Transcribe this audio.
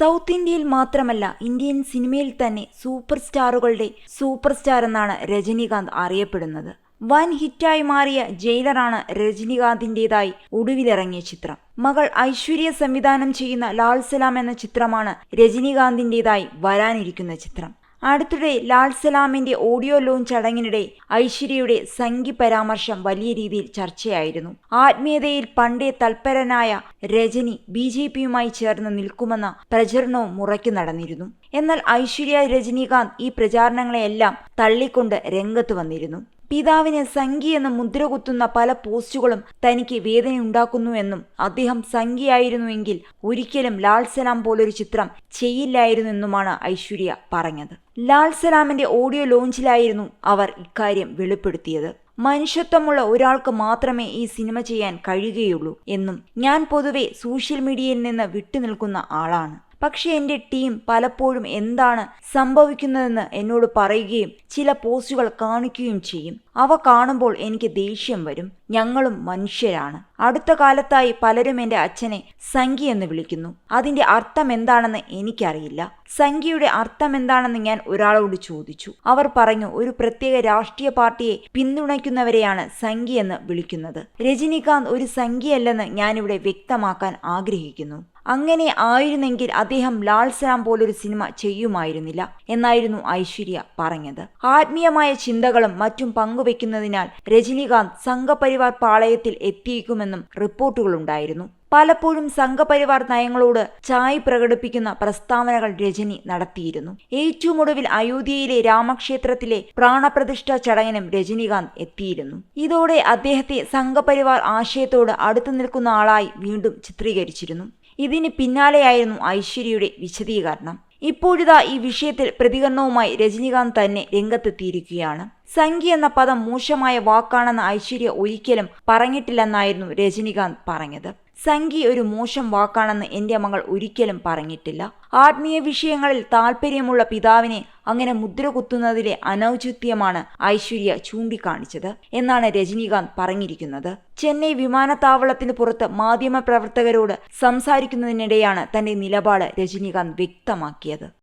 South ഇന്ത്യയിൽ മാത്രമല്ല Indian സിനിമയിൽ തന്നെ സൂപ്പർ സ്റ്റാറുകളുടെ സൂപ്പർ സ്റ്റാർ എന്നാണ് രജനീകാന്ത് അറിയപ്പെടുന്നത്. വൻ ഹിറ്റായി മാറിയ ജയിലറാണ് രജനീകാന്തിന്റെതായി ഒടുവിലിറങ്ങിയ ചിത്രം. മകൾ ഐശ്വര്യ സംവിധാനം ചെയ്യുന്ന ലാൽ സലാം എന്ന ചിത്രമാണ് രജനീകാന്തിന്റെതായി വരാനിരിക്കുന്ന ചിത്രം. അടുത്തിടെ ലാൽ സലാമിന്റെ ഓഡിയോ ലോഞ്ച് ചടങ്ങിനിടെ ഐശ്വര്യയുടെ സംഗി പരാമർശം വലിയ രീതിയിൽ ചർച്ചയായിരുന്നു. ആത്മീയതയിൽ പണ്ടേ തൽപരനായ രജനി ബി ജെ പിയുമായി ചേർന്ന് നിൽക്കുമെന്ന പ്രചരണവും മുറയ്ക്ക് നടന്നിരുന്നു. എന്നാൽ ഐശ്വര്യ രജനീകാന്ത് ഈ പ്രചാരണങ്ങളെയെല്ലാം തള്ളിക്കൊണ്ട് രംഗത്ത് വന്നിരുന്നു. പിതാവിന് സംഗി എന്ന് മുദ്രകുത്തുന്ന പല പോസ്റ്റുകളും തനിക്ക് വേദനയുണ്ടാക്കുന്നുവെന്നും അദ്ദേഹം സംഗിയായിരുന്നുവെങ്കിൽ ഒരിക്കലും ലാൽ സലാം പോലൊരു ചിത്രം ചെയ്യില്ലായിരുന്നെന്നുമാണ് ഐശ്വര്യ പറഞ്ഞത്. ലാൽ സലാമിന്റെ ഓഡിയോ ലോഞ്ചിലായിരുന്നു അവർ ഇക്കാര്യം വെളിപ്പെടുത്തിയത്. മനുഷ്യത്വമുള്ള ഒരാൾക്ക് മാത്രമേ ഈ സിനിമ ചെയ്യാൻ കഴിയുകയുള്ളൂ എന്നും ഞാൻ പൊതുവെ സോഷ്യൽ മീഡിയയിൽ നിന്ന് വിട്ടുനിൽക്കുന്ന ആളാണ്. പക്ഷേ എന്റെ ടീം പലപ്പോഴും എന്താണ് സംഭവിക്കുന്നതെന്ന് എന്നോട് പറയുകയും ചില പോസ്റ്റുകൾ കാണിക്കുകയും ചെയ്യും. അവ കാണുമ്പോൾ എനിക്ക് ദേഷ്യം വരും. ഞങ്ങളും മനുഷ്യരാണ്. അടുത്ത കാലത്തായി പലരും എന്റെ അച്ഛനെ സംഖ്യ എന്ന് വിളിക്കുന്നു. അതിന്റെ അർത്ഥം എന്താണെന്ന് എനിക്കറിയില്ല. സംഖ്യയുടെ അർത്ഥം എന്താണെന്ന് ഞാൻ ഒരാളോട് ചോദിച്ചു. അവർ പറഞ്ഞു ഒരു പ്രത്യേക രാഷ്ട്രീയ പാർട്ടിയെ പിന്തുണയ്ക്കുന്നവരെയാണ് സംഖ്യ എന്ന് വിളിക്കുന്നത്. രജനീകാന്ത് ഒരു സംഖ്യയല്ലെന്ന് ഞാനിവിടെ വ്യക്തമാക്കാൻ ആഗ്രഹിക്കുന്നു. അങ്ങനെ ആയിരുന്നെങ്കിൽ അദ്ദേഹം ലാൽസലാം പോലൊരു സിനിമ ചെയ്യുമായിരുന്നില്ല എന്നായിരുന്നു ഐശ്വര്യ പറഞ്ഞത്. ആത്മീയമായ ചിന്തകളും മറ്റും പങ്കുവെക്കുന്നതിനാൽ രജനീകാന്ത് സംഘപരിവാർ പാളയത്തിൽ എത്തിയേക്കുമെന്നും റിപ്പോർട്ടുകളുണ്ടായിരുന്നു. പലപ്പോഴും സംഘപരിവാർ നയങ്ങളോട് ചായ് പ്രകടിപ്പിക്കുന്ന പ്രസ്താവനകൾ രജനി നടത്തിയിരുന്നു. ഏറ്റവും ഒടുവിൽ അയോധ്യയിലെ രാമക്ഷേത്രത്തിലെ പ്രാണപ്രതിഷ്ഠ ചടങ്ങിനും രജനീകാന്ത് എത്തിയിരുന്നു. ഇതോടെ അദ്ദേഹത്തെ സംഘപരിവാർ ആശയത്തോട് അടുത്തു നിൽക്കുന്ന ആളായി വീണ്ടും ചിത്രീകരിച്ചിരുന്നു. ഇതിന് പിന്നാലെയായിരുന്നു ഐശ്വര്യയുടെ വിശദീകരണം. ഇപ്പോഴിതാ ഈ വിഷയത്തിൽ പ്രതികരണവുമായി രജനീകാന്ത് തന്നെ രംഗത്തെത്തിയിരിക്കുകയാണ്. സംഖ്യ എന്ന പദം മോശമായ വാക്കാണെന്ന് ഐശ്വര്യ ഒരിക്കലും പറഞ്ഞിട്ടില്ലെന്നായിരുന്നു രജനീകാന്ത് പറഞ്ഞത്. സംഖ്യ ഒരു മോശം വാക്കാണെന്ന് എന്റെ മകൾ ഒരിക്കലും പറഞ്ഞിട്ടില്ല. ആത്മീയ വിഷയങ്ങളിൽ താല്പര്യമുള്ള പിതാവിനെ അങ്ങനെ മുദ്ര കുത്തുന്നതിലെ അനൗചിത്യമാണ് ഐശ്വര്യ ചൂണ്ടിക്കാണിച്ചത് എന്നാണ് രജനീകാന്ത് പറഞ്ഞിരിക്കുന്നത്. ചെന്നൈ വിമാനത്താവളത്തിന് പുറത്ത് മാധ്യമപ്രവർത്തകരോട് സംസാരിക്കുന്നതിനിടെയാണ് തന്റെ നിലപാട് രജനീകാന്ത് വ്യക്തമാക്കിയത്.